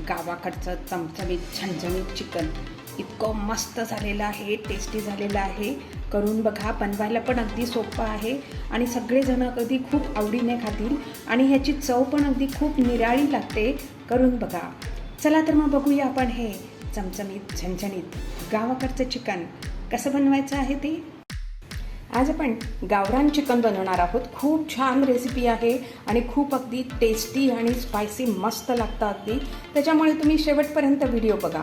गावाकडचं चमचमीत झणझणीत चिकन इतकं मस्त झालेलं आहे टेस्टी झालेलं आहे. करून बघा बनवायला पण अगदी सोपं आहे. आणि सगळेजण अगदी खूप आवडीने खातील. आणि ह्याची चव पण अगदी खूप निराळी लागते. करून बघा. चला तर मग बघूया आपण हे चमचमीत झणझणीत गावाकडचं चिकन कसं बनवायचं आहे ते? आज आपण गावरान चिकन बनवणार आहोत. खूप छान रेसिपी आहे आणि खूप अगदी टेस्टी आणि स्पायसी मस्त लागतं अगदी. त्याच्यामुळे तुम्ही शेवटपर्यंत व्हिडिओ बघा.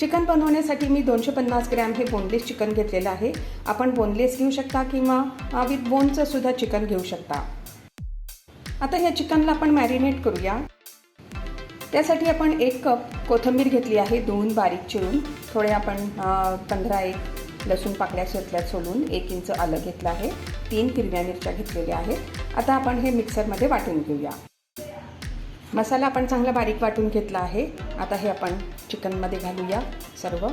चिकन बनवण्यासाठी मी दोनशे पन्नास ग्रॅम हे बोनलेस चिकन घेतलेलं आहे. आपण बोनलेस घेऊ शकता किंवा विथ बोनचं सुद्धा चिकन घेऊ शकता. आता ह्या चिकनला आपण मॅरिनेट करूया. त्यासाठी आपण एक कप कोथिंबीर घेतली आहे दोन बारीक चिरून. थोडे आपण पंधरा एक लसूण पाकळ्या शेतल्या सोलून एक इंच आलं घेतलं आहे. तीन हिरव्या मिरच्या घेतलेल्या आहेत. आता आपण हे मिक्सरमध्ये वाटून घेऊया. मसाला आपण चांगला बारीक वाटून घेतला आहे. आता हे आपण चिकनमध्ये घालूया सर्व.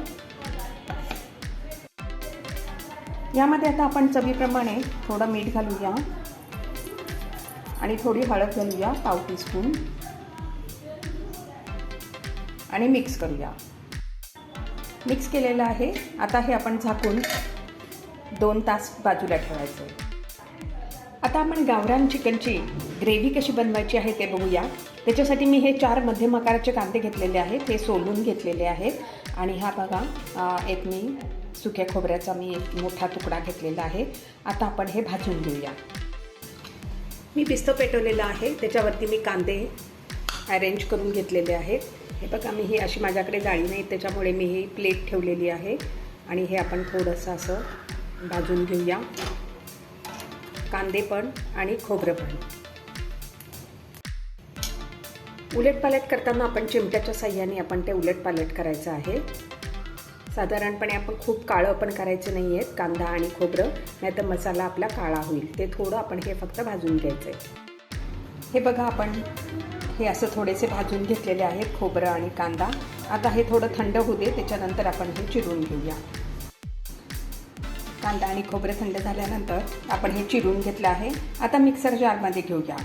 यामध्ये आता आपण चवीप्रमाणे थोडं मीठ घालूया. आणि थोडी हळद घालूया पाव टीस्पून. आणि मिक्स करूया. मिक्स केलेलं आहे. आता हे आपण झाकून दोन तास बाजूला ठेवायचं. आता आपण गावरान चिकनची ग्रेव्ही कशी बनवायची आहे ते बघूया. त्याच्यासाठी मी हे चार मध्यम आकाराचे कांदे घेतलेले आहेत. हे सोलून घेतलेले आहेत. आणि हा बघा एक मी सुक्या खोबऱ्याचा मी एक मोठा तुकडा घेतलेला आहे. आता आपण हे भाजून घेऊया. मी पिस्तं पेटवलेलं आहे. त्याच्यावरती मी कांदे अरेंज करून घेतलेले आहेत. हे बघा मी ही अशी माझ्याकडे जाळी नाही त्याच्यामुळे मी ही प्लेट ठेवलेली आहे. आणि हे आपण थोडंसं असं भाजून घेऊया. कांदे पण आणि खोबरं पण. उलटपालट करताना आपण चिमट्याच्या साह्याने आपण ते उलटपालट करायचं आहे. साधारणपणे आपण खूप काळं पण करायचं नाही आहेत कांदा आणि खोबरं. नाही तर मसाला आपला काळा होईल. ते थोडं आपण हे फक्त भाजून घ्यायचं आहे हे बघा आपण हे असं थोडेसे भाजून घेतलेले आहेत खोबरं आणि कांदा. आता हे थोडं थंड होऊ दे त्याच्यानंतर आपण हे चिरून घेऊया. कांदा आणि खोबरं थंड झाल्यानंतर आपण हे चिरून घेतलं आहे. आता मिक्सर जारमध्ये घेऊया.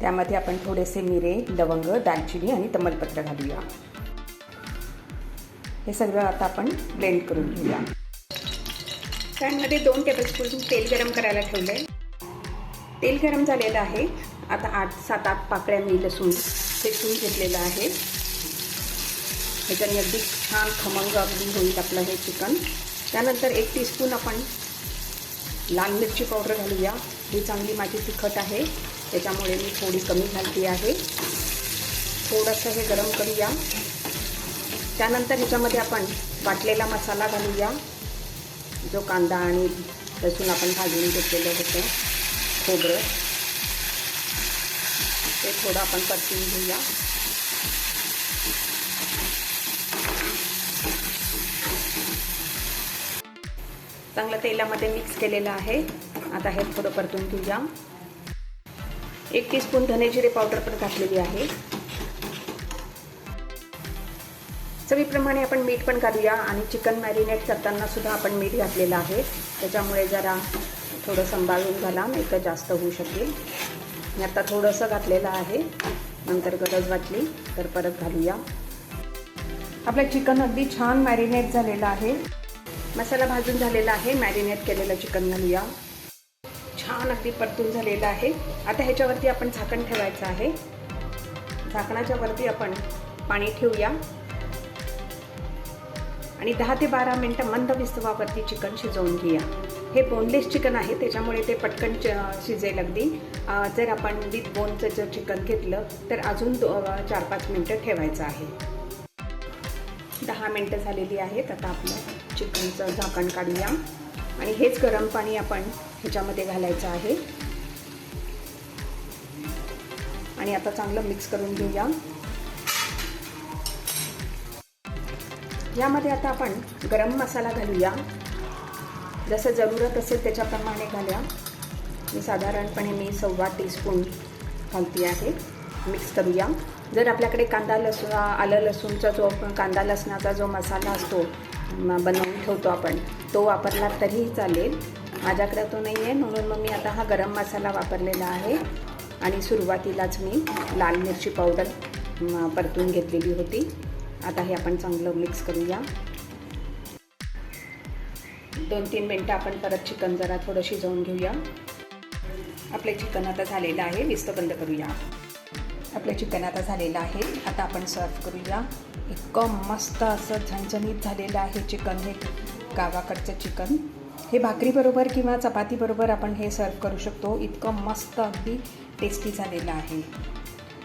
त्यामध्ये आपण थोडेसे मिरे लवंग दालचिनी आणि तमलपत्र घालूया. हे सगळं आता आपण ब्लेंड करून घेऊया. पॅनमध्ये दोन टेबलस्पून तेल गरम करायला ठेवलं आहे तेल गरम झालेलं आहे. आता आठ सात आठ पाकळ्या मी लसूण शेकून घेतलेलं आहे. ह्याच्याने अगदी छान खमंग अगदी होईल आपलं हे चिकन. त्यानंतर एक टीस्पून आपण लाल मिरची पावडर घालूया. ही चांगली माझी तिखट आहे. त्याच्यामुळे मी थोडी कमी घालते आहे. थोडंसं हे गरम करूया. त्यानंतर ह्याच्यामध्ये आपण वाटलेला मसाला घालूया. जो कांदा आणि लसूण आपण भाजून घेतलेलं होतं खोबरं. ते थोडं आपण परतून घेऊया. चांगलं तेलामध्ये मिक्स केलेलं आहे. आता हे थोडं परतून घेऊया. एक टीस्पून धने जिरे पावडर पण घातलेली आहे. चवीप्रमाणे आपण मीठ पण घालूया आणि चिकन मॅरिनेट करताना सुद्धा आपण मीठ घातलेलं आहे. त्याच्यामुळे जरा थोडं सांभाळून घाला नाही तर जास्त होऊ शकेल. मी आता थोडंसं घातलेलं आहे. नंतर गरज वाटली तर परत घालूया. आपलं चिकन अगदी छान मॅरिनेट झालेलं आहे. मसाला भाजून झालेला आहे. मॅरिनेट केलेलं चिकन घालूया. छान अगदी परतून झालेलं आहे. आता ह्याच्यावरती आपण झाकण ठेवायचं आहे. झाकणाच्या वरती आपण पाणी ठेवूया. आणि दहा ते बारा मिनटं मंद विस्तवावरती चिकन शिजवून घेऊया. हे बोनलेस चिकन आहे त्याच्यामुळे ते पटकन शिजेल अगदी. जर आपण विथ बोनचं जर चिकन घेतलं तर अजून दो चार पाच मिनटं ठेवायचं आहे. दहा मिनटं झालेली आहेत आता आपलं चिकनचं झाकण काढूया. आणि हेच गरम पाणी आपण ह्याच्यामध्ये घालायचं आहे. आणि आता चांगलं मिक्स करून घेऊया. यामध्ये आता आपण गरम मसाला घालूया. जसं जरूरत असेल त्याच्याप्रमाणे घालूया. मी साधारणपणे मी सव्वा टीस्पून घालते आहे. मिक्स करूया. जर आपल्याकडे कांदा लसूण आलं लसूणचा जो आपण कांदा लसणाचा जो मसाला असतो बनवून ठेवतो आपण तो वापरला तरीही चालेल. माझ्याकडे तो नाही आहे म्हणून मग मी आता हा गरम मसाला वापरलेला आहे. आणि सुरुवातीलाच मी लाल मिरची पावडर परतून घेतलेली होती. आता हे आपण चांगलं मिक्स करूया. दोन तीन मिनटं आपण परत चिकन जरा थोडं शिजवून घेऊया. आपले चिकन आता झालेलं आहे विस्त बंद करूया. आपलं चिकन आता झालेलं आहे आता आपण सर्व करूया. इतकं मस्त असं झणझणीत झालेलं आहे चिकन हे गावाकडचं चिकन हे भाकरीबरोबर किंवा चपातीबरोबर आपण हे सर्व करू शकतो. इतकं मस्त अगदी टेस्टी झालेलं आहे.